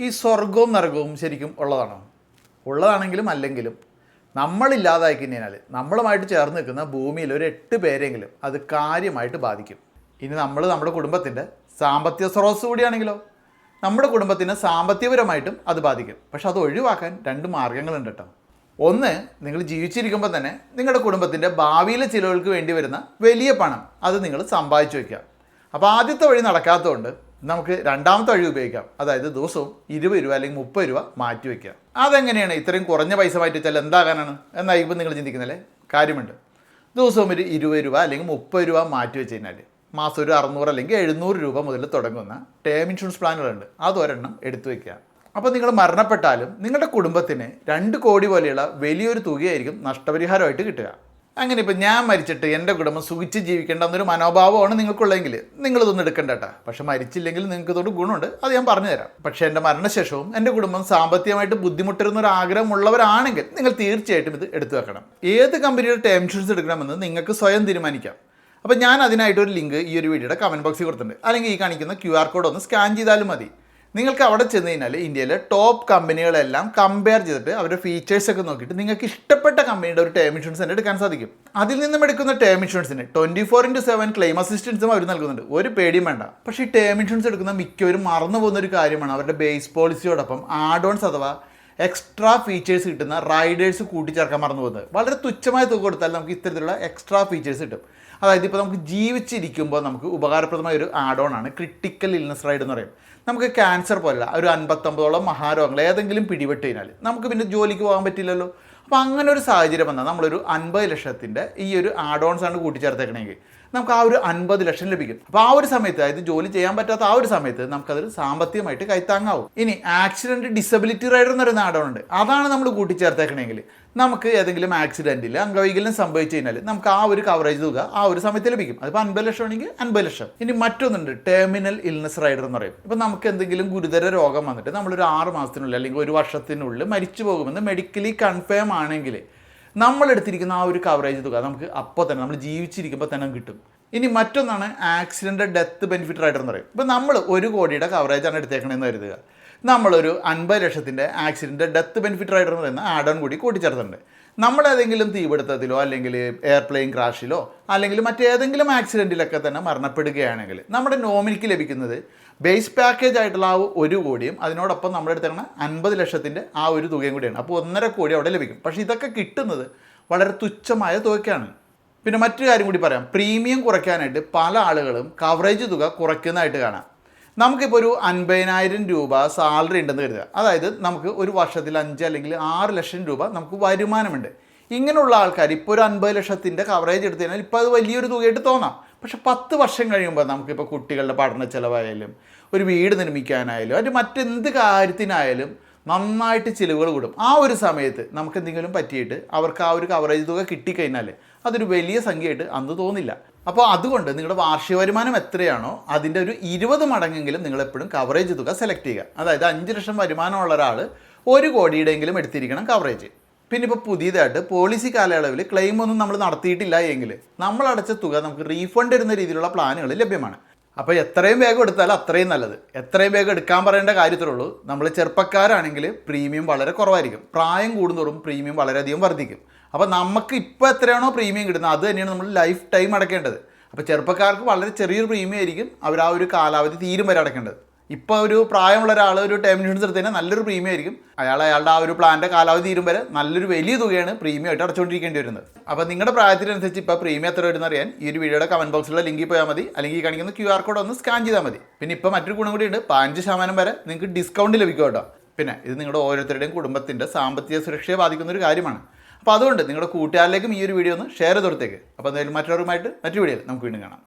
ഈ സ്വർഗവും നരകവും ശരിക്കും ഉള്ളതാണോ? ഉള്ളതാണെങ്കിലും അല്ലെങ്കിലും നമ്മളില്ലാതായി കഴിഞ്ഞാൽ നമ്മളുമായിട്ട് ചേർന്ന് നിൽക്കുന്ന ഭൂമിയിൽ ഒരു എട്ട് പേരെങ്കിലും അത് കാര്യമായിട്ട് ബാധിക്കും. ഇനി നമ്മൾ നമ്മുടെ കുടുംബത്തിന്റെ സാമ്പത്തിക സ്രോതസ് കൂടിയാണെങ്കിലോ? നമ്മുടെ കുടുംബത്തിന് സാമ്പത്തികപരമായിട്ടും അത് ബാധിക്കും. പക്ഷെ അത് ഒഴിവാക്കാൻ രണ്ട് മാർഗങ്ങളുണ്ട് കേട്ടോ. ഒന്ന് നിങ്ങൾ ജീവിച്ചിരിക്കുമ്പോൾ തന്നെ നിങ്ങളുടെ കുടുംബത്തിന്റെ ഭാവിയിലെ ചിലവുകൾക്ക് വേണ്ടി വരുന്ന വലിയ പണം അത് നിങ്ങൾ സമ്പാദിച്ചു വയ്ക്കുക. അപ്പോൾ ആദ്യത്തെ വഴി നടക്കാത്തതുകൊണ്ട് നമുക്ക് രണ്ടാമത്തെ വഴി ഉപയോഗിക്കാം. അതായത് ദിവസവും ഇരുപത് രൂപ അല്ലെങ്കിൽ മുപ്പത് രൂപ മാറ്റി വയ്ക്കുക അതെങ്ങനെയാണ്? ഇത്രയും കുറഞ്ഞ പൈസ മാറ്റി വെച്ചാൽ എന്താകാനാണ്? എന്നായിരിക്കും നിങ്ങൾ ചിന്തിക്കുന്നല്ലേ? കാര്യമുണ്ട്. ദിവസവും ഒരു ഇരുപത് രൂപ അല്ലെങ്കിൽ മുപ്പത് രൂപ മാറ്റി വെച്ച് കഴിഞ്ഞാൽ മാസം ഒരു അറുന്നൂറ് അല്ലെങ്കിൽ എഴുന്നൂറ് രൂപ മുതൽ തുടങ്ങുന്ന ടേം ഇൻഷുറൻസ് പ്ലാനുകളുണ്ട് അത് ഒരെണ്ണം എടുത്തു വയ്ക്കുക അപ്പോൾ നിങ്ങൾ മരണപ്പെട്ടാലും നിങ്ങളുടെ കുടുംബത്തിന് രണ്ട് കോടി പോലെയുള്ള വലിയൊരു തുകയായിരിക്കും നഷ്ടപരിഹാരമായിട്ട് കിട്ടുക. അങ്ങനെ ഇപ്പം ഞാൻ മരിച്ചിട്ട് എന്റെ കുടുംബം സുഖിച്ച് ജീവിക്കേണ്ട എന്നൊരു മനോഭാവമാണ് നിങ്ങൾക്കുള്ളതെങ്കിൽ നിങ്ങളിതൊന്നും എടുക്കണ്ട കേട്ടോ. പക്ഷെ മരിച്ചില്ലെങ്കിൽ നിങ്ങൾക്ക് ഇതോട് ഗുണമുണ്ട്. അത് ഞാൻ പറഞ്ഞു തരാം. പക്ഷേ എന്റെ മരണശേഷവും എന്റെ കുടുംബം സാമ്പത്തികമായിട്ട് ബുദ്ധിമുട്ടിരുന്ന ഒരു ആഗ്രഹമുള്ളവരാണെങ്കിൽ നിങ്ങൾ തീർച്ചയായിട്ടും ഇത് എടുത്തു വെക്കണം. ഏത് കമ്പനിയുടെ ടേം ഇൻഷുറൻസ് എടുക്കണമെന്ന് നിങ്ങൾക്ക് സ്വയം തീരുമാനിക്കാം. അപ്പോൾ ഞാൻ അതിനായിട്ട് ഒരു ലിങ്ക് ഈ ഒരു വീഡിയോയുടെ കമന്റ് ബോക്സിൽ കൊടുത്തിട്ടുണ്ട്. അല്ലെങ്കിൽ ഈ കാണിക്കുന്ന ക്യു ആർ കോഡ് ഒന്ന് സ്കാൻ ചെയ്താലും മതി. നിങ്ങൾക്ക് അവിടെ ചെന്ന് കഴിഞ്ഞാൽ ഇന്ത്യയിലെ ടോപ്പ് കമ്പനികളെല്ലാം കമ്പയർ ചെയ്തിട്ട് അവരുടെ ഫീച്ചേഴ്സൊക്കെ നോക്കിയിട്ട് നിങ്ങൾക്ക് ഇഷ്ടപ്പെട്ട കമ്പനിയുടെ ഒരു ടേം ഇൻഷുറൻസ് തന്നെ എടുക്കാൻ സാധിക്കും. അതിൽ നിന്നും എടുക്കുന്ന ടേം ഇൻഷുറൻസിന് twenty four into seven claim അസിസ്റ്റൻസും അവർ നൽകുന്നുണ്ട്. ഒരു പേടിയും വേണ്ട. പക്ഷേ ഈ ടേം ഇൻഷുറൻസ് എടുക്കുന്ന മിക്കവരും മറന്നു പോകുന്ന ഒരു കാര്യമാണ് അവരുടെ ബേസ് പോളിസിയോടൊപ്പം ആഡ് ഓൺസ് അഥവാ എക്സ്ട്രാ ഫീച്ചേഴ്സ് കിട്ടുന്ന റൈഡേഴ്സ് കൂട്ടിച്ചേർക്കാൻ മറന്നു പോകുന്നത്. വളരെ തുച്ഛമായ തുക കൊടുത്താൽ നമുക്ക് ഇത്തരത്തിലുള്ള എക്സ്ട്രാ ഫീച്ചേഴ്സ് കിട്ടും. അതായത് ഇപ്പോൾ നമുക്ക് ജീവിച്ചിരിക്കുമ്പോൾ നമുക്ക് ഉപകാരപ്രദമായ ഒരു ആഡോൺ ആണ് ക്രിട്ടിക്കൽ ഇൽനസ് റൈഡ് എന്ന് പറയും. നമുക്ക് ക്യാൻസർ പോലെ ഒരു അൻപത്തൊമ്പതോളം മഹാരോഗങ്ങൾ ഏതെങ്കിലും പിടിപെട്ട് കഴിഞ്ഞാൽ നമുക്ക് പിന്നെ ജോലിക്ക് പോകാൻ പറ്റില്ലല്ലോ. അപ്പോൾ അങ്ങനെ ഒരു സാഹചര്യം വന്നാൽ നമ്മളൊരു അൻപത് ലക്ഷത്തിന്റെ ഈ ഒരു ആഡ് ഓൺസ് ആണ് കൂട്ടിച്ചേർത്തേക്കണമെങ്കിൽ നമുക്ക് ആ ഒരു അൻപത് ലക്ഷം ലഭിക്കും. അപ്പോൾ ആ ഒരു സമയത്ത് അതായത് ജോലി ചെയ്യാൻ പറ്റാത്ത ആ ഒരു സമയത്ത് നമുക്കത് സാമ്പത്തികമായിട്ട് കൈത്താങ്ങാവും. ഇനി ആക്സിഡന്റ് ഡിസബിലിറ്റി റൈഡർ എന്ന് പറയുന്ന ആഡോൺ ഉണ്ട്. അതാണ് നമ്മൾ കൂട്ടിച്ചേർത്തേക്കണമെങ്കിൽ നമുക്ക് ഏതെങ്കിലും ആക്സിഡന്റിൽ അംഗവൈകല്യം സംഭവിച്ചു കഴിഞ്ഞാൽ നമുക്ക് ആ ഒരു കവറേജ് തുക ആ ഒരു സമയത്ത് ലഭിക്കും. അതിപ്പോൾ അൻപത് ലക്ഷം ആണെങ്കിൽ അൻപത് ലക്ഷം. ഇനി മറ്റൊന്നുണ്ട് ടെർമിനൽ ഇൽനസ് റൈഡർ എന്ന് പറയും. ഇപ്പം നമുക്ക് എന്തെങ്കിലും ഗുരുതര രോഗം വന്നിട്ട് നമ്മളൊരു ആറ് മാസത്തിനുള്ളിൽ അല്ലെങ്കിൽ ഒരു വർഷത്തിനുള്ളിൽ മരിച്ചു പോകുമെന്ന് മെഡിക്കലി കൺഫേം ആണെങ്കിൽ നമ്മൾ എടുത്തിരിക്കുന്ന ആ ഒരു കവറേജ് തുക നമുക്ക് അപ്പോൾ തന്നെ നമ്മൾ ജീവിച്ചിരിക്കുമ്പോൾ തന്നെ കിട്ടും. ഇനി മറ്റൊന്നാണ് ആക്സിഡന്റ് ഡെത്ത് ബെനിഫിറ്റ് റൈഡർ എന്ന് പറയും. ഇപ്പോൾ നമ്മൾ ഒരു കോടിയുടെ കവറേജാണ് എടുത്തേക്കണമെന്ന് കരുതുക. നമ്മളൊരു അൻപത് ലക്ഷത്തിന്റെ ആക്സിഡന്റ് ഡെത്ത് ബെനിഫിറ്റ് റൈഡർ എന്ന് പറയുന്ന ആഡ് കൂടി കൂട്ടിച്ചേർത്തിട്ടുണ്ട്. നമ്മൾ ഏതെങ്കിലും തീപിടുത്തത്തിലോ അല്ലെങ്കിൽ എയർപ്ലെയിൻ ക്രാഷിലോ അല്ലെങ്കിൽ മറ്റേതെങ്കിലും ആക്സിഡന്റിലൊക്കെ തന്നെ മരണപ്പെടുകയാണെങ്കിൽ നമ്മുടെ നോമിനിക്ക് ലഭിക്കുന്നത് ബേസ് പാക്കേജ് ആയിട്ടുള്ള ആ ഒരു കോടിയും അതിനോടൊപ്പം നമ്മുടെ അടുത്തേക്കണ അൻപത് ലക്ഷത്തിന്റെ ആ ഒരു തുകയും കൂടിയാണ്. അപ്പോൾ ഒന്നര കോടി അവിടെ ലഭിക്കും. പക്ഷേ ഇതൊക്കെ കിട്ടുന്നത് വളരെ തുച്ഛമായ തുകയ്ക്കാണ്. പിന്നെ മറ്റൊരു കാര്യം കൂടി പറയാം. പ്രീമിയം കുറയ്ക്കാനായിട്ട് പല ആളുകളും കവറേജ് തുക കുറയ്ക്കുന്നതായിട്ട് കാണാം. നമുക്കിപ്പോൾ ഒരു അൻപതിനായിരം രൂപ സാലറി ഉണ്ടെന്ന് കരുതുക. അതായത് നമുക്ക് ഒരു വർഷത്തിൽ അഞ്ച് അല്ലെങ്കിൽ ആറ് ലക്ഷം രൂപ നമുക്ക് വരുമാനമുണ്ട്. ഇങ്ങനെയുള്ള ആൾക്കാർ ഇപ്പോൾ ഒരു അൻപത് ലക്ഷത്തിന്റെ കവറേജ് എടുത്തു കഴിഞ്ഞാൽ ഇപ്പോൾ അത് വലിയൊരു തുകയായിട്ട് തോന്നാം. പക്ഷെ പത്ത് വർഷം കഴിയുമ്പോൾ നമുക്കിപ്പോൾ കുട്ടികളുടെ പഠന ചിലവായാലും ഒരു വീട് നിർമ്മിക്കാനായാലും അത് മറ്റെന്ത് കാര്യത്തിനായാലും നന്നായിട്ട് ചിലവുകൾ കൂടും. ആ ഒരു സമയത്ത് നമുക്ക് എന്തെങ്കിലും പറ്റിയിട്ട് അവർക്ക് ആ ഒരു കവറേജ് തുക കിട്ടിക്കഴിഞ്ഞാൽ അതൊരു വലിയ സംഖ്യയായിട്ട് അന്ന് തോന്നില്ല. അപ്പോൾ അതുകൊണ്ട് നിങ്ങളുടെ വാർഷിക വരുമാനം എത്രയാണോ അതിന്റെ ഒരു ഇരുപത് മടങ്ങെങ്കിലും നിങ്ങൾ എപ്പോഴും കവറേജ് തുക സെലക്ട് ചെയ്യുക. അതായത് അഞ്ച് ലക്ഷം വരുമാനമുള്ള ഒരാൾ ഒരു കോടിയുടെയെങ്കിലും എടുത്തിരിക്കണം കവറേജ് പിന്നെ ഇപ്പോൾ പുതിയതായിട്ട് പോളിസി കാലയളവിൽ ക്ലെയിം ഒന്നും നമ്മൾ നടത്തിയിട്ടില്ല എങ്കിൽ നമ്മൾ അടച്ച തുക നമുക്ക് റീഫണ്ട് വരുന്ന രീതിയിലുള്ള പ്ലാനുകൾ ലഭ്യമാണ്. അപ്പോൾ എത്രയും വേഗം എടുത്താൽ അത്രയും നല്ലത്. എത്രയും വേഗം എടുക്കാൻ പറയേണ്ട കാര്യത്തിലുള്ളൂ. നമ്മൾ ചെറുപ്പക്കാരാണെങ്കിൽ പ്രീമിയം വളരെ കുറവായിരിക്കും. പ്രായം കൂടുന്തോറും പ്രീമിയം വളരെയധികം വർദ്ധിക്കും. അപ്പോൾ നമുക്ക് ഇപ്പോൾ എത്രയാണോ പ്രീമിയം കിട്ടുന്നത് അത് തന്നെയാണ് നമ്മൾ ലൈഫ് ടൈം അടക്കേണ്ടത്. അപ്പോൾ ചെറുപ്പക്കാർക്ക് വളരെ ചെറിയൊരു പ്രീമിയം ആയിരിക്കും അവർ ആ ഒരു കാലാവധി തീരും വരെ അടയ്ക്കേണ്ടത് ഇപ്പോൾ ഒരു പ്രായമുള്ള ഒരാൾ ഒരു ടേം ഇൻഷുറൻസ് എടുത്ത് കഴിഞ്ഞാൽ നല്ലൊരു പ്രീമിയം ആയിരിക്കും. അയാൾ അയാളുടെ ആ ഒരു പ്ലാന്റെ കാലാവധി തീരും വരെ നല്ലൊരു വലിയ തുകയാണ് പ്രീമിയം ആയിട്ട് അടച്ചുകൊണ്ടിരിക്കേണ്ടി വരുന്നത്. അപ്പോൾ നിങ്ങളുടെ പ്രായത്തിനനുസരിച്ച് ഇപ്പോൾ പ്രീമിയം എത്ര വരുന്ന അറിയാൻ ഈ ഒരു വീഡിയോയുടെ കമന്റ് ബോക്സിലുള്ള ലിങ്കിൽ പോയാൽ മതി. അല്ലെങ്കിൽ ഈ കാണിക്കുന്ന ക്യു ആർ കോഡ് ഒന്ന് സ്കാൻ ചെയ്താൽ മതി. പിന്നെ ഇപ്പോൾ മറ്റൊരു ഗുണം കൂടിയുണ്ട് പതിനഞ്ച് ശതമാനം വരെ നിങ്ങൾക്ക് ഡിസ്കൗണ്ട് ലഭിക്കും കേട്ടോ. പിന്നെ ഇത് നിങ്ങളുടെ ഓരോരുത്തരുടെയും കുടുംബത്തിന്റെ സാമ്പത്തിക സുരക്ഷയെ ബാധിക്കുന്ന ഒരു കാര്യമാണ്. അപ്പോൾ അതുകൊണ്ട് നിങ്ങളുടെ കൂട്ടുകാരിലേക്കും ഈ ഒരു വീഡിയോ ഒന്ന് ഷെയർ ചെയ്ത് കൊടുത്തേക്ക്. അപ്പോൾ എന്തായാലും മറ്റൊരുമായിട്ട് മറ്റു വീഡിയോയിൽ നമുക്ക് വീണ്ടും കാണാം.